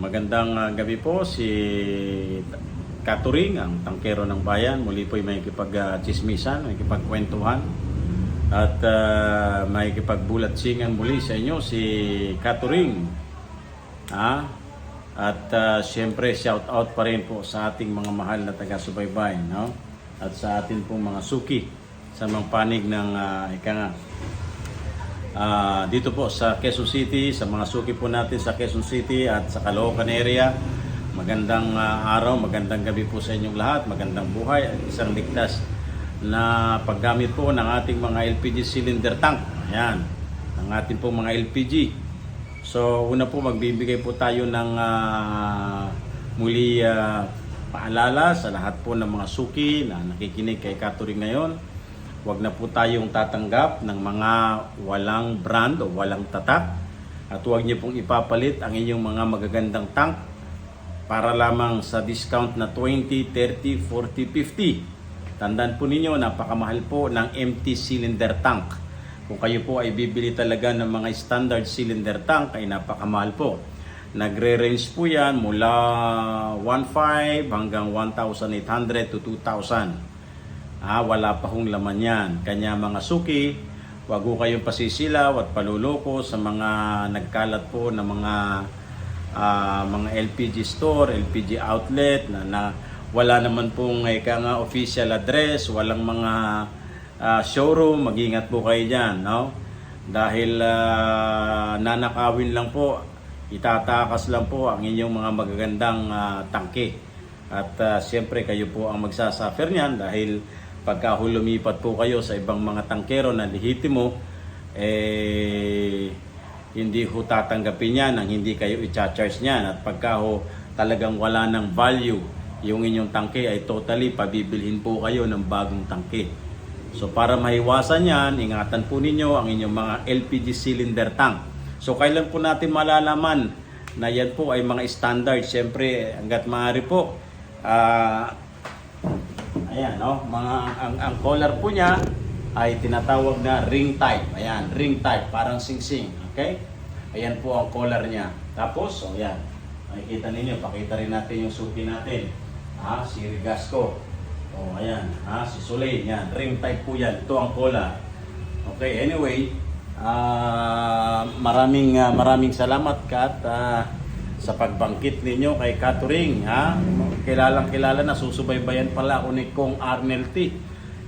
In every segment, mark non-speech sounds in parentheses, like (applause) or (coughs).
Magandang ah, gabi po si Katuring, ang tangkero ng bayan. Muli po may kipag-chismisan, may kipagkwentuhan at uh, may kipagbulat-singan muli sa inyo si Katuring. Ha? At uh, siyempre shout out pa rin po sa ating mga mahal na taga-subaybay, no? At sa atin pong mga suki sa mga panig ng uh, ika Ah, dito po sa Quezon City, sa mga suki po natin sa Quezon City at sa Caloocan area. Magandang ah, araw, magandang gabi po sa inyong lahat, magandang buhay at isang ligtas na paggamit po ng ating mga LPG cylinder tank. Ayan, ang ating po mga LPG. So, una po magbibigay po tayo ng ah, muli ah, paalala sa lahat po ng mga suki na nakikinig kay Katuring ngayon. Huwag na po tayong tatanggap ng mga walang brand o walang tatak. At huwag niyo pong ipapalit ang inyong mga magagandang tank para lamang sa discount na 20, 30, 40, 50. Tandaan po ninyo, napakamahal po ng empty cylinder tank. Kung kayo po ay bibili talaga ng mga standard cylinder tank, ay napakamahal po. Nagre-range po yan mula 1.5 hanggang 1,800 to 2,000. Ah, wala pa hong laman yan. Kanya mga suki, wag ho kayong pasisilaw at paluloko sa mga nagkalat po ng mga ah, mga LPG store, LPG outlet na, na wala naman pong ika nga official address, walang mga ah, showroom, mag-ingat po kayo diyan, no? Dahil ah, nanakawin lang po, itatakas lang po ang inyong mga magagandang ah, tangke. At ah, siyempre kayo po ang magsasuffer niyan dahil pagka lumipat po kayo sa ibang mga tangkero na lehitimo, eh, hindi ho tatanggapin yan ang hindi kayo i-charge niyan. At pagka ho talagang wala ng value yung inyong tangke ay totally pabibilhin po kayo ng bagong tangke. So para maiwasan yan, ingatan po ninyo ang inyong mga LPG cylinder tank. So kailan po natin malalaman na yan po ay mga standard? Siyempre, hanggat maaari po, ah, Ayan, no? Mga ang ang collar po niya ay tinatawag na ring type. Ayan, ring type, parang sing-sing, okay? Ayan po ang collar niya. Tapos, oh, ayan. Makikita ninyo, pakita rin natin yung suki natin. Ha, si Rigasco. Oh, ayan, ha, si Soleil, yan. Ring type po yan. Ito ang collar. Okay, anyway, ah maraming ah, maraming salamat Kat ah, sa pagbangkit ninyo kay Katuring ha. Kilalang kilala na susubaybayan pala ako ni Kong Arnel T.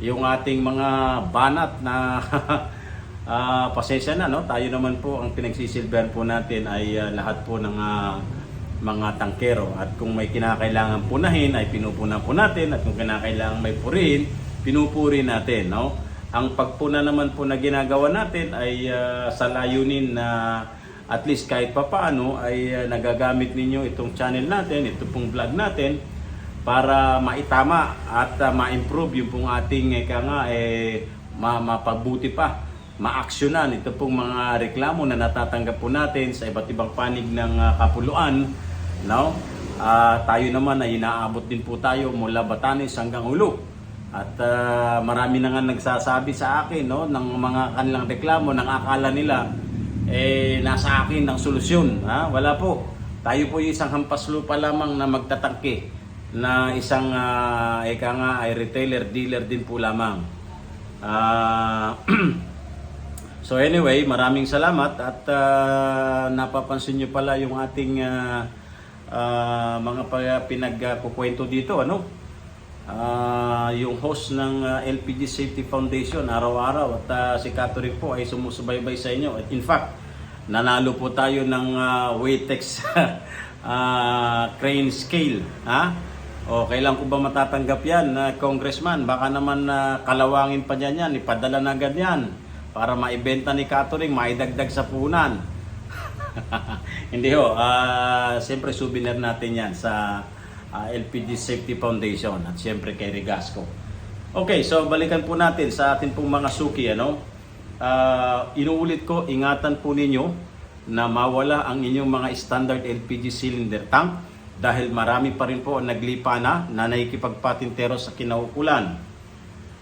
Yung ating mga banat na (laughs) ah pasensya na no. Tayo naman po ang pinagsisilbihan po natin ay ah, lahat po ng ah, mga tangkero at kung may kinakailangan punahin ay pinupunan po natin at kung kinakailangan may purihin, pinupuri natin no. Ang pagpuna naman po na ginagawa natin ay ah, sa layunin na at least kahit papaano ay uh, nagagamit ninyo itong channel natin, ito pong vlog natin para maitama at uh, ma-improve yung pong ating eka nga eh ma mapagbuti pa, maaksyonan ito pong mga reklamo na natatanggap po natin sa iba't ibang panig ng uh, kapuluan, no? Ah, tayo naman ay inaabot din po tayo mula Batanes hanggang Ulo. At ah, marami na nga nagsasabi sa akin no ng mga kanilang reklamo nang akala nila eh nasa akin ang solusyon. Ha? Wala po. Tayo po yung isang hampas lupa lamang na magtatangke na isang uh, eka nga ay retailer, dealer din po lamang. Ah, (clears throat) so anyway, maraming salamat at ah, napapansin nyo pala yung ating ah, ah, mga pinagkukwento dito. Ano? Ah, yung host ng ah, LPG Safety Foundation araw-araw at ah, si Catherine po ay sumusubaybay sa inyo. In fact, nanalo po tayo ng uh, Waytex (laughs) ah, crane scale. Ha? O kailan ko ba matatanggap yan, na congressman? Baka naman na kalawangin pa niyan yan, ipadala na agad yan para maibenta ni Catherine, maidagdag sa punan. (laughs) Hindi ho, ah siyempre souvenir natin yan sa ah, LPG Safety Foundation at siyempre kay Regasco. Okay, so balikan po natin sa atin pong mga suki. Ano? Ah, inuulit ko, ingatan po ninyo na mawala ang inyong mga standard LPG cylinder tank dahil marami pa rin po ang naglipa na na nakikipagpatintero sa kinaukulan.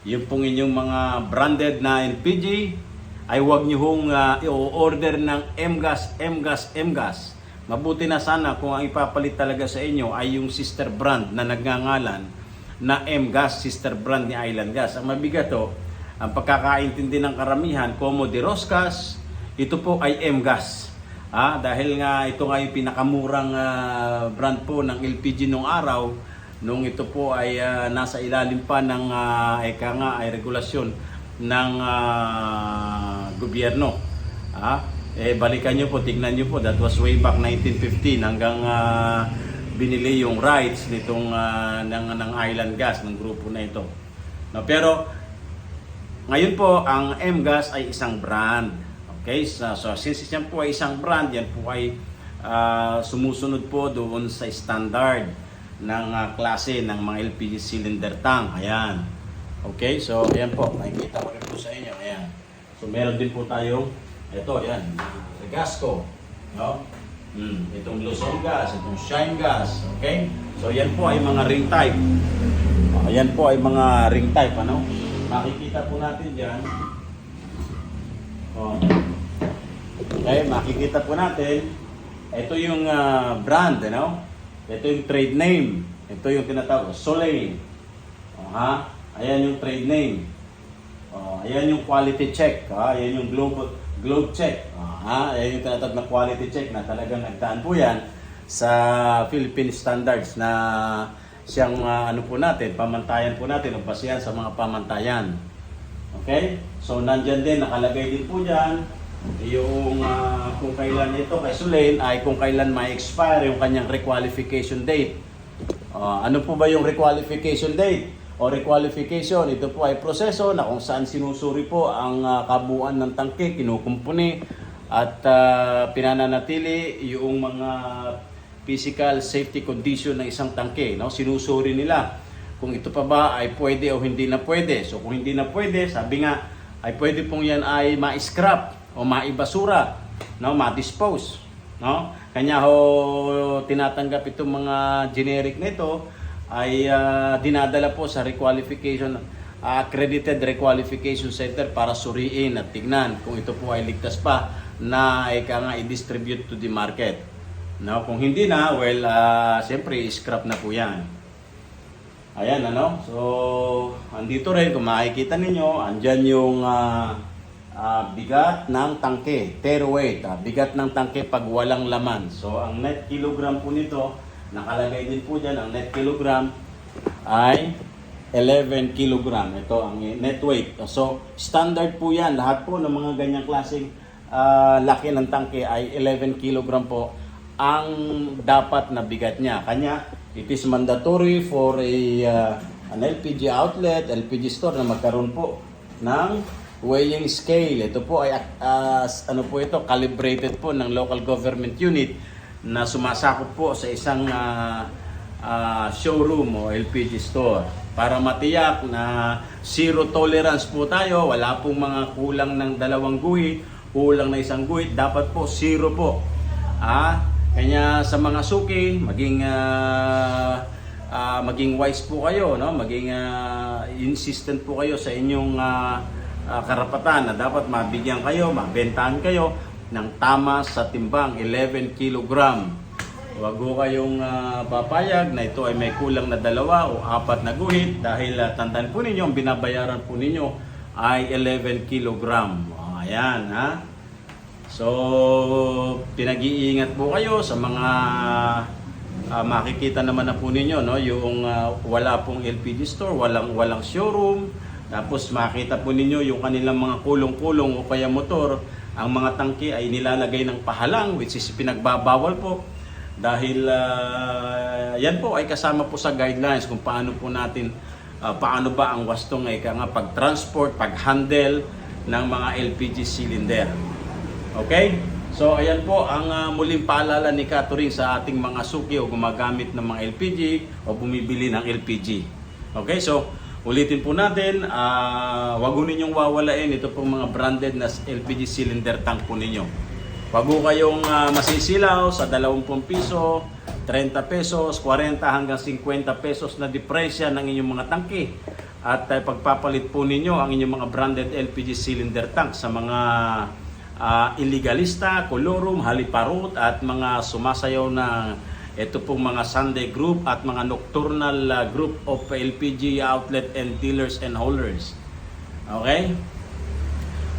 Yung pong inyong mga branded na LPG ay huwag nyo hong uh, i-order ng MGAS, MGAS, MGAS. mabuti na sana kung ang ipapalit talaga sa inyo ay yung sister brand na nagngangalan na M-Gas, sister brand ni Island Gas. Ang mabigat to, ang pagkakaintindi ng karamihan, Como de Roscas, ito po ay M-Gas. Ah, dahil nga ito nga yung pinakamurang ah, brand po ng LPG nung araw, nung ito po ay ah, nasa ilalim pa ng ah, eka nga ay regulasyon ng ah, gobyerno. Ah, eh balikan niyo po, tignan niyo po, that was way back 1915 hanggang ah, binili yung rights nitong ah, ng ng Island Gas ng grupo na ito. No, pero ngayon po, ang M-Gas ay isang brand. Okay? So, so since yan po ay isang brand, yan po ay ah, sumusunod po doon sa standard ng ah, klase ng mga LPG cylinder tank. Ayan. Okay? So, ayan po. Makikita ko rin po sa inyo. Ayan. So, meron din po tayong ito, ayan. Regasco. No? Hmm, itong Luzon gas, itong Shine gas. Okay? So, yan po ay mga ring type. Ayan po ay mga ring type. Ano? Makikita po natin dyan. Oh. Okay, makikita po natin. Ito yung ah, brand, ano? Ito yung trade name. Ito yung tinatawag, Soleil. Oh, ha? Ayan yung trade name. Oh, ayan yung quality check. Ha? Ayan yung globe, globe check. Oh, ha? Ayan yung tinatawag na quality check na talagang nagdaan po yan sa Philippine standards na siyang ah, ano po natin, pamantayan po natin o basihan sa mga pamantayan. Okay? So, nandyan din, nakalagay din po dyan, yung ah, kung kailan ito kay Sulain ay kung kailan ma-expire yung kanyang requalification date. Ah, ano po ba yung requalification date? O requalification, ito po ay proseso na kung saan sinusuri po ang ah, kabuuan ng tangke, kinukumpuni at ah, pinananatili yung mga physical safety condition ng isang tangke. No? Sinusuri nila kung ito pa ba ay pwede o hindi na pwede. So kung hindi na pwede, sabi nga, ay pwede pong yan ay ma-scrap o maibasura, no? ma-dispose. No? Kanya ho tinatanggap itong mga generic nito ay ah, dinadala po sa requalification ah, accredited requalification center para suriin at tignan kung ito po ay ligtas pa na ika nga i-distribute to the market. No, kung hindi na, well, ah, siyempre scrap na po 'yan. Ayan ano. So, andito rin kung makikita ninyo, andyan yung ah, ah, bigat ng tangke, tear weight, ah, bigat ng tangke pag walang laman. So, ang net kilogram po nito, nakalagay din po dyan, ang net kilogram ay 11 kilogram. Ito ang net weight. So, standard po yan. Lahat po ng mga ganyang klaseng ah, laki ng tangke ay 11 kilogram po ang dapat na bigat niya. Kanya, it is mandatory for a uh, an LPG outlet, LPG store na magkaroon po ng weighing scale. Ito po ay uh, ano po ito, calibrated po ng local government unit na sumasakop po sa isang uh, uh, showroom o LPG store para matiyak na zero tolerance po tayo, wala pong mga kulang ng dalawang guhit, kulang na isang guhit, dapat po zero po. Ah, kanya sa mga suki, maging ah, ah, maging wise po kayo, no? Maging ah, insistent po kayo sa inyong ah, ah, karapatan na dapat mabigyan kayo, mabentahan kayo ng tama sa timbang 11 kilogram. Huwag ho kayong ah, papayag na ito ay may kulang na dalawa o apat na guhit dahil uh, tandaan po ninyo, ang binabayaran po ninyo ay 11 kilogram. Oh, ayan, ha? So, pinag-iingat po kayo sa mga ah, makikita naman na po ninyo, no? Yung ah, wala pong LPG store, walang walang showroom. Tapos makita po ninyo yung kanilang mga kulong-kulong o kaya motor, ang mga tangke ay nilalagay ng pahalang which is pinagbabawal po dahil ah, yan po ay kasama po sa guidelines kung paano po natin ah, paano ba ang wastong ay nga pag-transport, pag-handle ng mga LPG cylinder. Okay? So ayan po ang ah, muling paalala ni Catherine sa ating mga suki o gumagamit ng mga LPG o bumibili ng LPG. Okay? So ulitin po natin, ah wag ho ninyong wawalain ito pong mga branded na LPG cylinder tank po ninyo. Wag ho kayong ah, masisilaw sa 20 piso, 30 pesos, 40 hanggang 50 pesos na diferensya ng inyong mga tangke. At ah, pagpapalit po ninyo ang inyong mga branded LPG cylinder tank sa mga ah, illegalista, kolorum, haliparot at mga sumasayaw na ito pong mga Sunday group at mga nocturnal ah, group of LPG outlet and dealers and haulers. Okay?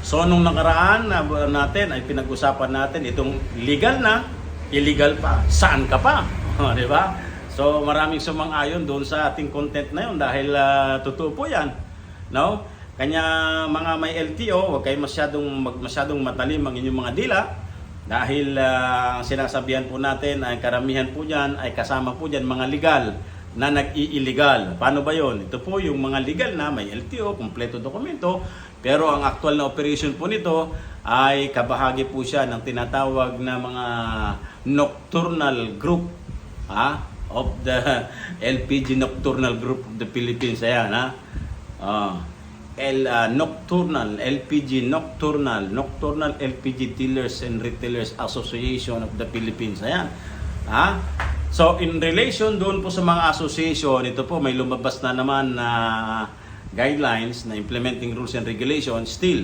So nung nakaraan na natin ay pinag-usapan natin itong legal na, illegal pa. Saan ka pa? (laughs) Di ba? So maraming sumang-ayon doon sa ating content na yun dahil ah, totoo po 'yan. No? Kanya mga may LTO, huwag kayo masyadong mag, masyadong matalim ang inyong mga dila dahil ah, ang sinasabihan po natin ay karamihan po diyan ay kasama po diyan mga legal na nag-i-illegal. Paano ba 'yon? Ito po yung mga legal na may LTO, kumpleto dokumento, pero ang actual na operation po nito ay kabahagi po siya ng tinatawag na mga nocturnal group ha, of the (laughs) LPG Nocturnal Group of the Philippines. Ayan, ha? Ah, L, ah, Nocturnal, LPG Nocturnal, Nocturnal LPG Dealers and Retailers Association of the Philippines. Ayan. Ha? So, in relation doon po sa mga association, ito po may lumabas na naman na guidelines na implementing rules and regulations still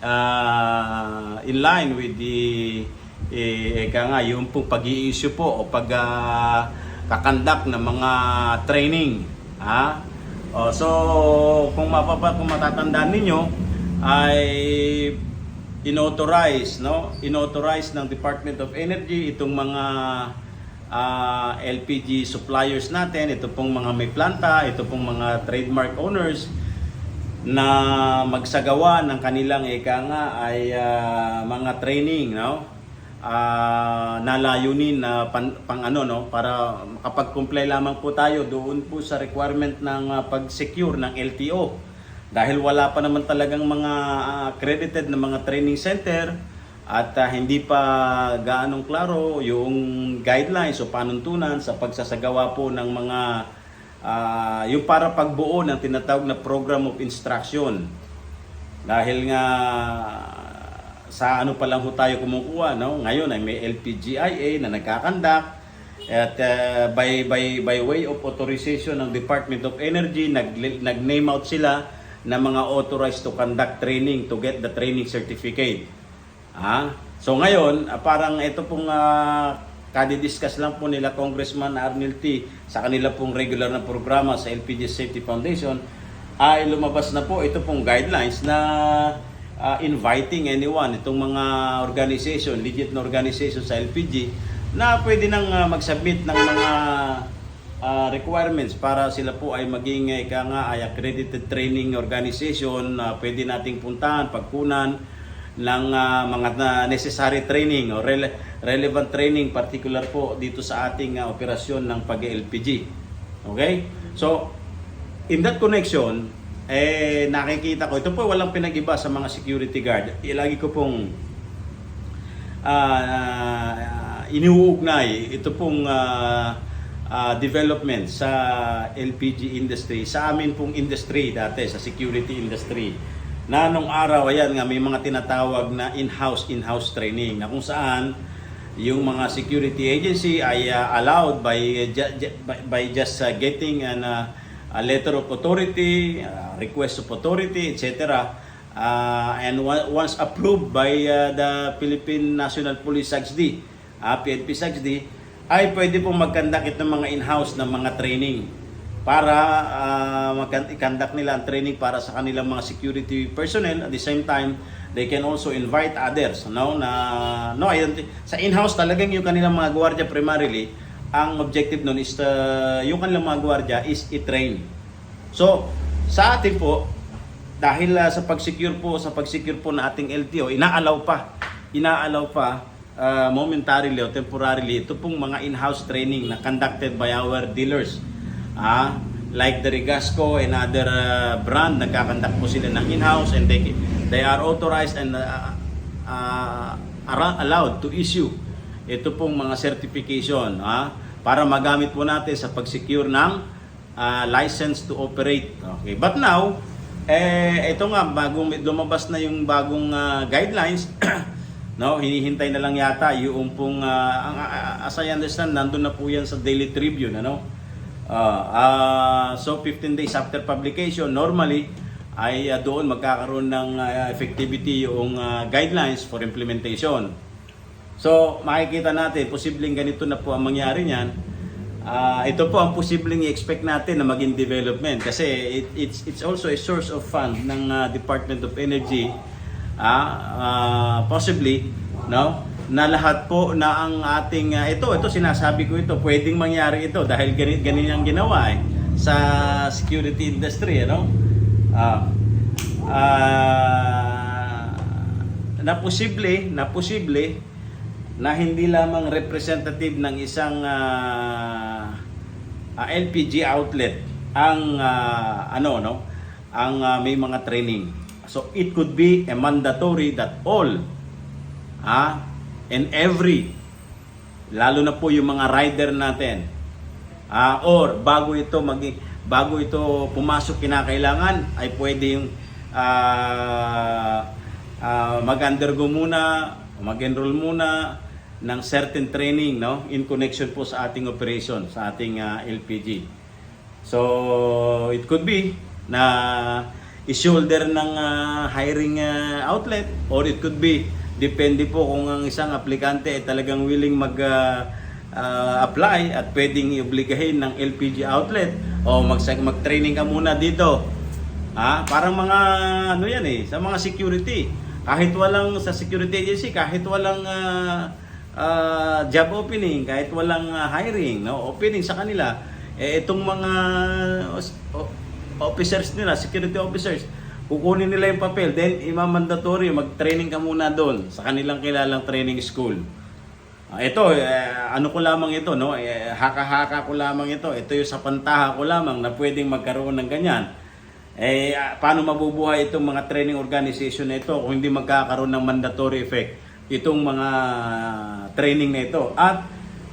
uh, in line with the eh, eka nga, yung pong pag issue po o pag ah, kakandak ng mga training. Ha? O, so, kung mapapa, kung matatandaan ninyo, ay inauthorize, no? Inauthorize ng Department of Energy itong mga ah, LPG suppliers natin, ito pong mga may planta, ito pong mga trademark owners na magsagawa ng kanilang eka nga ay ah, mga training, no? Ah, na na pan, pang ano no? Para makapag-comply lamang po tayo doon po sa requirement ng ah, pag-secure ng LTO dahil wala pa naman talagang mga ah, accredited na mga training center at ah, hindi pa gaanong klaro yung guidelines o panuntunan sa pagsasagawa po ng mga ah, yung para pagbuo ng tinatawag na program of instruction. Dahil nga sa ano pa lang ho tayo kumukuha no? Ngayon ay may LPGIA na nagkakandak. At uh, by by by way of authorization ng Department of Energy nag nag-name out sila na mga authorized to conduct training to get the training certificate. Ah so ngayon ah, parang ito pong uh, kadi-discuss lang po nila Congressman Arnel T. sa kanila pong regular na programa sa LPG Safety Foundation ay lumabas na po ito pong guidelines na uh, inviting anyone, itong mga organization, legit na organization sa LPG, na pwede nang uh, mag-submit ng mga uh, requirements para sila po ay maging uh, ika nga ay accredited training organization na pwede nating puntahan, pagkunan ng uh, mga na necessary training o rele- relevant training particular po dito sa ating uh, operasyon ng pag-LPG. Okay? So, in that connection, eh nakikita ko, ito po walang pinag-iba sa mga security guard. Ilagi ko pong uh, iniuugnay ito pong uh, uh, development sa LPG industry, sa amin pong industry dati, sa security industry. Na nung araw, ayan nga, may mga tinatawag na in-house, in-house training na kung saan yung mga security agency ay uh, allowed by, uh, by, by just uh, getting an uh, a letter of authority, uh, request of authority, etc. Uh, and once approved by uh, the Philippine National Police SAGSD, uh, PNP SAGSD, ay pwede pong mag-conduct ng mga in-house ng mga training para uh, mag-conduct nila ang training para sa kanilang mga security personnel at the same time they can also invite others no na no sa in-house talagang yung kanilang mga gwardiya primarily ang objective nun is uh, yung kanilang mga gwardiya is i-train. So, sa atin po, dahil uh, sa pag-secure po, sa pag-secure po na ating LTO, inaalaw pa, inaalaw pa uh, momentarily o temporarily ito pong mga in-house training na conducted by our dealers. Ah, like the Regasco and other uh, brand, nagkakandak po sila ng in-house and they, they are authorized and uh, uh, are allowed to issue ito pong mga certification ha, para magamit po natin sa pag-secure ng ah, license to operate. Okay. But now, eh, ito nga, bagong lumabas na yung bagong ah, guidelines, (clears throat) no, hinihintay na lang yata yung pong, ah, ang, ah, as I understand, nandun na po yan sa Daily Tribune, ano? Ah, ah, so 15 days after publication, normally, ay ah, doon magkakaroon ng ah, effectivity yung ah, guidelines for implementation. So, makikita natin, posibleng ganito na po ang mangyari niyan. Ah, ito po ang posibleng i-expect natin na maging development kasi it, it's it's also a source of fund ng ah, Department of Energy ah ah, possibly no? Na lahat po na ang ating ah, ito ito sinasabi ko ito pwedeng mangyari ito dahil ganit ganyan ang ginawa eh, sa security industry ano ah ah, na posible na posible na hindi lamang representative ng isang ah, ah, LPG outlet ang ah, ano no? Ang ah, may mga training. So it could be a mandatory that all ah and every lalo na po yung mga rider natin ah or bago ito magi bago ito pumasok kinakailangan ay pwedeng ah ah, mag-undergo muna mag-enroll muna ng certain training no in connection po sa ating operation sa ating ah, LPG so it could be na i-shoulder ng ah, hiring ah, outlet or it could be depende po kung ang isang aplikante ay talagang willing mag ah, ah, apply at pwedeng iobligahin ng LPG outlet o mag mag-training ka muna dito Ah, parang mga ano yan eh, sa mga security. Kahit walang sa security agency, kahit walang ah, ah, job opening, kahit walang ah, hiring, no, opening sa kanila, eh itong mga officers nila, security officers, kukunin nila yung papel, then imamandatory, mag-training ka muna doon sa kanilang kilalang training school. Ito, eh, ano ko lamang ito, no? Eh, haka-haka ko lamang ito. Ito yung sa pantaha ko lamang na pwedeng magkaroon ng ganyan. Eh, ah, paano mabubuhay itong mga training organization na ito kung hindi magkakaroon ng mandatory effect itong mga training na ito? At,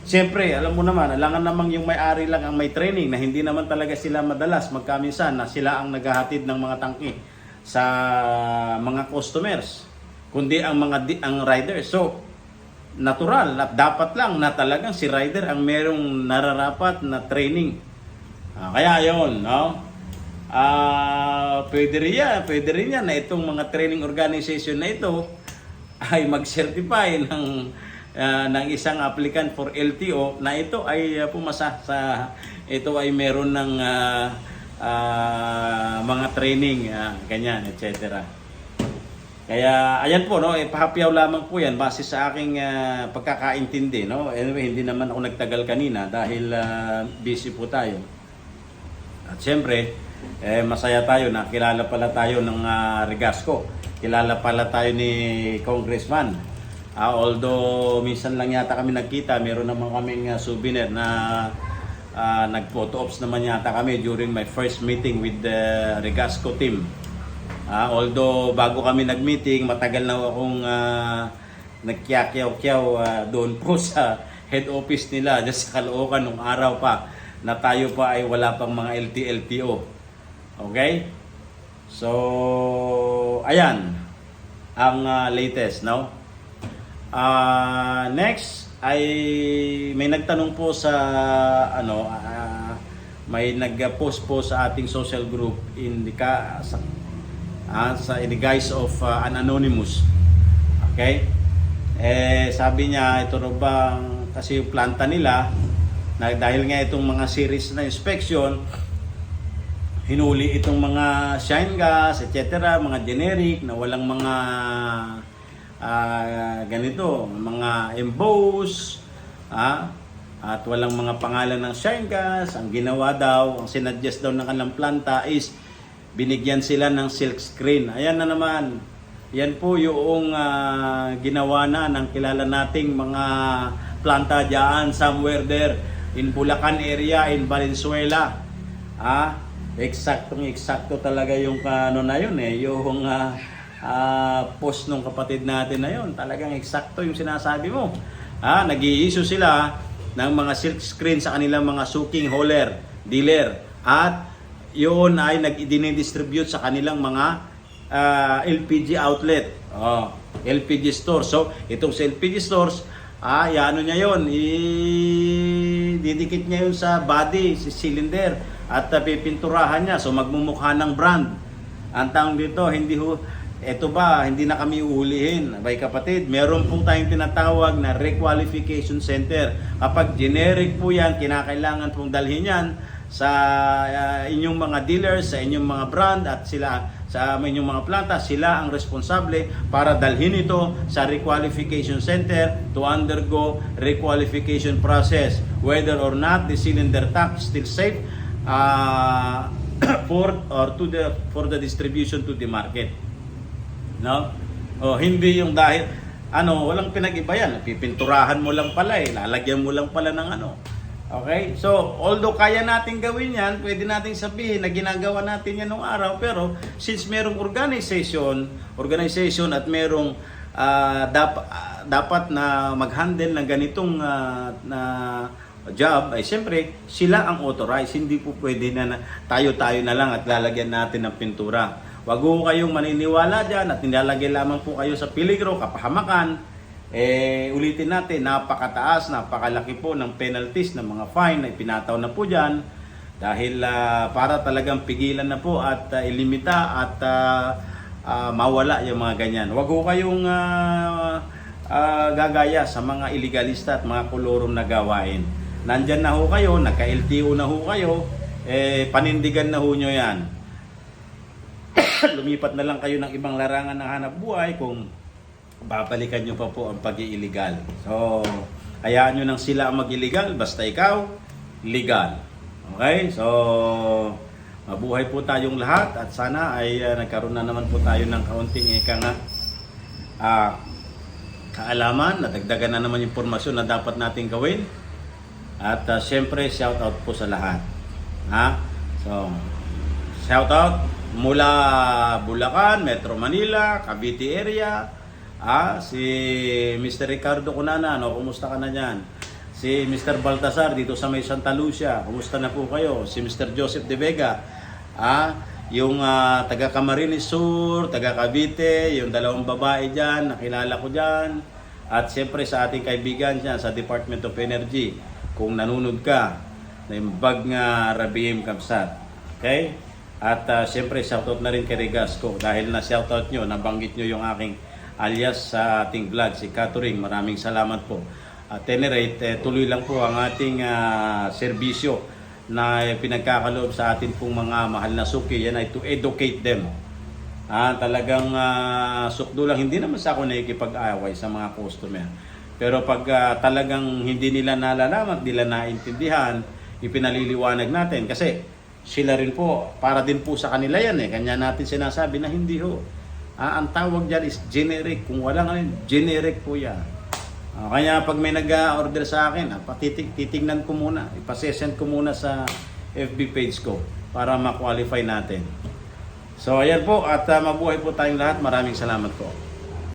siyempre, alam mo naman, alangan namang yung may-ari lang ang may training na hindi naman talaga sila madalas magkaminsan na sila ang naghahatid ng mga tangki sa mga customers kundi ang mga di- ang riders. So, natural, na dapat lang na talagang si rider ang merong nararapat na training. Ah, kaya yon, no? Ah, pwede rin yan, pwede rin yan na itong mga training organization na ito (laughs) ay mag-certify ng ah, ng isang applicant for LTO na ito ay ah, pumasa sa ito ay meron ng ah, ah, mga training ah, ganyan etc. Kaya ayan po no, ipahapyaw lamang po 'yan base sa aking ah, pagkakaintindi no. Anyway, hindi naman ako nagtagal kanina dahil ah, busy po tayo. At siyempre, eh, masaya tayo na kilala pala tayo ng ah, Regasco. Kilala pala tayo ni Congressman. Ah, although minsan lang yata kami nagkita, meron naman kaming ah, souvenir na ah, nag-photo ops naman yata kami during my first meeting with the Regasco team. Ah, although bago kami nag-meeting, matagal na akong uh, nagkiyakyaw-kyaw ah, doon po (laughs) sa head office nila dyan sa Caloocan nung araw pa na tayo pa ay wala pang mga LTLTO. Okay? So, ayan ang ah, latest, no? Ah, next ay may nagtanong po sa ano ah, may nag-post po sa ating social group in the ka, sa, ah, sa in the guise of ah, an anonymous. Okay? Eh sabi niya ito raw bang kasi yung planta nila na dahil nga itong mga series na inspection hinuli itong mga shine gas, etc., mga generic na walang mga ah, ganito, mga emboss, ah, at walang mga pangalan ng shine gas. Ang ginawa daw, ang sinadjust daw ng kanilang planta is binigyan sila ng silk screen. Ayan na naman. Yan po yung ah, ginawa na ng kilala nating mga planta diyan somewhere there in Bulacan area in Valenzuela. Ah, eksaktong eksakto talaga yung ano na yun eh, yung ah, ah, post ng kapatid natin na yun. Talagang eksakto yung sinasabi mo. Ah, nag-i-issue sila ng mga silk screen sa kanilang mga suking hauler, dealer. At yun ay nag-distribute sa kanilang mga ah, LPG outlet. Oh, LPG store. So, itong sa LPG stores, ah, ano niya yun, i-didikit niya yun sa body, sa cylinder, at uh, pipinturahan niya. So, magmumukha ng brand. Ang tawag dito, hindi ho, eto ba, hindi na kami uhulihin. Abay kapatid, meron po tayong tinatawag na requalification center. Kapag generic po yan, kinakailangan pong dalhin yan sa ah, inyong mga dealers, sa inyong mga brand at sila sa inyong mga planta, sila ang responsable para dalhin ito sa requalification center to undergo requalification process whether or not the cylinder is still safe uh, (clears throat) for or to the for the distribution to the market. No? O hindi yung dahil ano, walang pinag-iba yan. Pipinturahan mo lang pala eh. Lalagyan mo lang pala ng ano. Okay? So, although kaya natin gawin yan, pwede natin sabihin na ginagawa natin yan nung araw. Pero, since merong organization, organization at merong ah, dap- ah, dapat na mag-handle ng ganitong ah, na job, ay siyempre, sila ang authorized. Hindi po pwede na, tayo-tayo na lang at lalagyan natin ng pintura. Wag ho kayong maniniwala dyan at nilalagay lamang po kayo sa peligro, kapahamakan. Eh, ulitin natin, napakataas, napakalaki po ng penalties ng mga fine na ipinataw na po dyan. Dahil ah, para talagang pigilan na po at ah, ilimita at ah, ah, mawala yung mga ganyan. Wag ho kayong ah, ah, gagaya sa mga illegalista at mga kolorum na gawain. Nandyan na ho kayo, nagka-LTO na ho kayo, eh, panindigan na ho nyo yan. (coughs) lumipat na lang kayo ng ibang larangan ng hanap buhay kung babalikan nyo pa po ang pag-iiligal. So, hayaan nyo nang sila ang mag-illegal, basta ikaw, legal. Okay? So, mabuhay po tayong lahat at sana ay uh, nagkaroon na naman po tayo ng kaunting ika nga ah, kaalaman, nadagdagan na naman yung informasyon na dapat natin gawin. At uh, syempre, shout out po sa lahat. Ha? So, shout out mula Bulacan, Metro Manila, Cavite area. Ah, si Mr. Ricardo Cunana, no, kumusta ka na diyan? Si Mr. Baltasar dito sa may Santa Lucia, kumusta na po kayo? Si Mr. Joseph De Vega, ah, yung ah, taga Camarines Sur, taga Cavite, yung dalawang babae diyan, nakilala ko diyan. At siyempre sa ating kaibigan diyan sa Department of Energy, kung nanunod ka, na yung bag nga Rabiem Kamsat. Okay? At uh, siyempre shoutout na rin kay Regasco dahil na shoutout nyo, nabanggit nyo yung aking alias sa ating vlog, si Katuring. Maraming salamat po. At any rate, eh, tuloy lang po ang ating ah, serbisyo na pinagkakaloob sa atin pong mga mahal na suki. Yan ay to educate them. Ah, talagang ah, sukdo lang, hindi naman sa ako nakikipag-away sa mga customer. Pero pag ah, talagang hindi nila nalalaman, nila naintindihan, ipinaliliwanag natin. Kasi sila rin po, para din po sa kanila yan eh. Kanya natin sinasabi na hindi ho. Ah, ang tawag dyan is generic. Kung wala nga yun, generic po yan. Ah, kaya pag may nag-order sa akin, ah, patitig, titignan ko muna, ipasesend ko muna sa FB page ko para ma-qualify natin. So ayan po at ah, mabuhay po tayong lahat. Maraming salamat po.